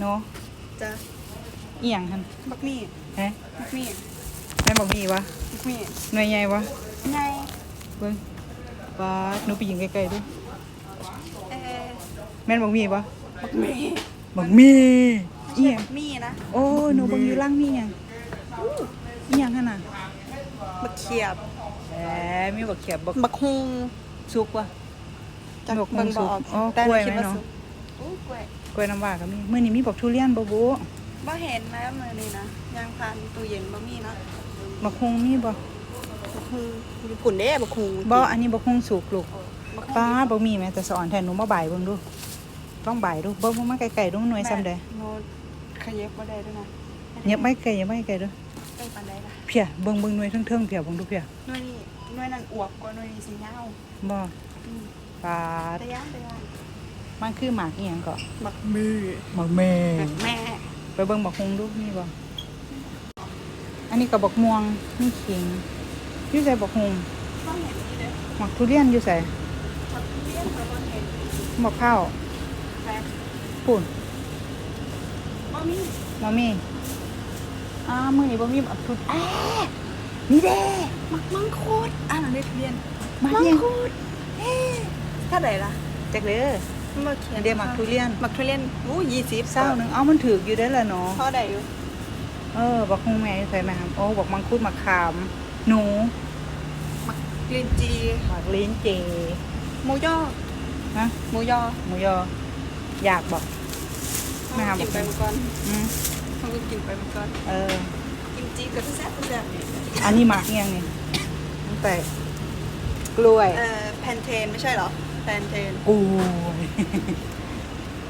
เนาะจ้ะอีหยังหั่นบักมี่ฮะบักมี่แม่นบอกมีวะบักมี่หน่วยใหญ่วะไงเบิ่งปาดหนูไปยิงไกลๆดูเออแม่นบอกมีวะบักมี่บอกมีอีหยังบักมี่นะโอ้ยหนูเบิ่งอยู่ล่างมีหยังอีหยังหั่นน่ะบักเขียบแหมมีบักเขียบบักบักฮุงสุกวะจากบักฮุเบิ่งงสุบ่กออกอ๋อแต่กล้วยคิดไหมเนาะสุกอู้กล้วย กล้วยน้ำว้าก็มีมื้อนี้มีบักทุเรียนบ่บุบ่เห็นนะมื้อนี้นะยางพานตู้เย็นบ่มีนะบักฮุงมีบ่บักฮุงญี่ปุ่นเด้บักฮุงบ่อันนี้บักฮุงสุกลูกบักฮุงป้าบ่มีแม่แต่สอนแทนหนูมาบ่ายเบิ่งดูต้องบ่ายดูเบิ่งมาไกลๆดูมันหน่วยซ้ำใดโน้ตขยับบ่ได้ด้วยนะเงียบไม่ไกลเงียบไม่ไกลดูใกล้ปานใดล่ะเพียเบิ่งเบิ่งหน่วยเทิงๆเพียเบิ่งดูเพียหน่วยนี้หน่วยนั้นอวบกว่าหน่วยนี้สิยาวบ่อืมปาดแต่ย่างแต่ย่าง มันคือหมากอีหยังก็บักมือหมากแม่บักแม่ไปเบิ่งบักฮุงดูมีบ่อันนี้ก็บักม่วงนี่ขิงอยู่ใส่บักฮุงบ่เห็นนี่เด้อหมักทุเรียนอยู่ใส่บักเลี้ยงก็บ่เห็นบักข้าวแฟนปุ่นบ่มีบ่มีอ้ามื้อนี้บ่มีบักทุเอ้นี่เด้มักมังคุดอ่านหนังได้ทุเรียนมามังเรียนคุดเอ๊ะถ้าไหนล่ะจักเด้อ มันมาเขียนเดี๋ยวหมักทุเรียนมักทุเรียนอู้ยี่สิบเศร้าหนึงเอ้ามันถูกอยู่ได้อล่ะเนาะเท่าใดอยู่เออบักฮุงแม่อยู่ใส่ไหมครับโอ้บักมังคุดมะขามหนูมักกลินจีหมักลิ้นเจหมูยอฮะหมูยอหมูยออยากบอกไม่เอากินไปเมื่อก่อนอืมเขาก็กินไปเมื่อก่อนเออกินจีก็แซ่บแซ่บอันนี้หมักเอียงนี่ตั้งแต่กล้วยเอ่อแพนเทนไม่ใช่เหรอ แพนเทนกล้วย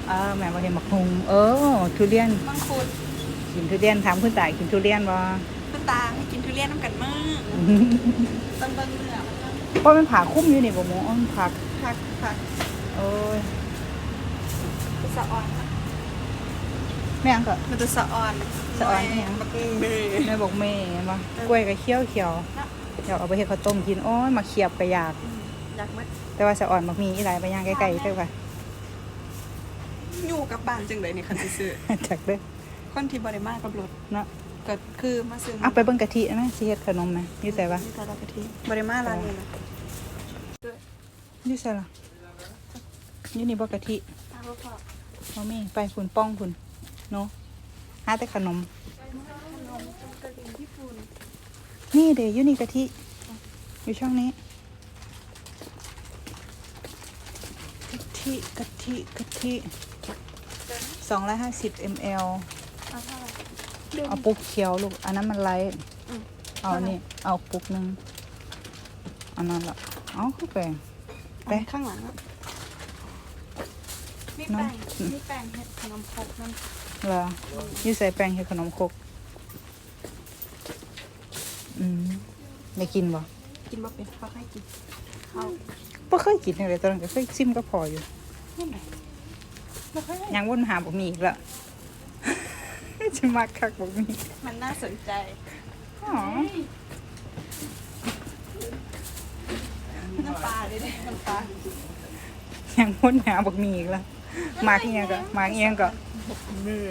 เออแม่มาเห็นหมักฮุงเออทุเรียนมังคุดกินทุเรียนถามคุณตายกินทุเรียนบ่คุณตาให้กินทุเรียนน้ำกันมากต้นเบิ้งเนื้อมันก็เพราะมันผ่าคุ้มอยู่นี่บ่หมูอ้อมผักผักผักโอ้ยมันสะอ่อนอะแม่งก็มันจะสะอ่อนสะอ่อนอิหยังบักเบยแม่บอกแม่เห็นบ่กล้วยก็เคี้ยวเขียวเนาะอยากเอาไปเฮ็ดข้าวต้มกินโอ้ยมาเขียบก็อยากอ ยากมัดแต่ว่าสะอ่อนบักมีอีหลายไปย่างใกล้ๆเด้อว่ะอยู่กับบ้านจังเลยนี่คันสิซื้อจักเด้อคนที่บริมากับรถเนาะก็คือมาซื้อเอาไปเบิ่งกะทิไหมสิเฮ็ดขนมไหมอยู่ไสวะที่ตลาดกะทิบริมาร้านนี้นะอยู่ไสล่ะอยู่นี่บ่กะทิตามว่าพอบ่มีไปฝุ่นป้องฝุ่นเนาะหาแต่ขนมขนมกระดิ่งที่ฝุ่นนี่เด้อยู่นี่กะทิอยู่ช่องนี้ กะทิกะทิกะทิ250 ml เอาเท่าไหร่เดือน เอาปุกเขียวลูก อันนั้นมันไลท์อืม เอาอันนี่ เอาปุกหนึงอันนั้นละเอาเข้าไป ไป อันข้างหลังอะมีน้องแป้งมีแป้งเห็ดขนมครกนั่นเหรออยู่ใส่แป้งเฮ็ดขนมครกอืมได้กินบ่กินบ่เป็นเขาให้กินเขา บ่เคยกินเลยตอนนั้นก็เคยซิมก็พออยู่ไม่ไหนบ่เคยยังวนหาบ่มีอีกละจะมักคักบ่มีมันน่าสนใจอ๋อน้ำปลาเลยเด้น้ำปลายังวนหาบ่มีอีกละมักเอียงก็มักเอียงก็มือ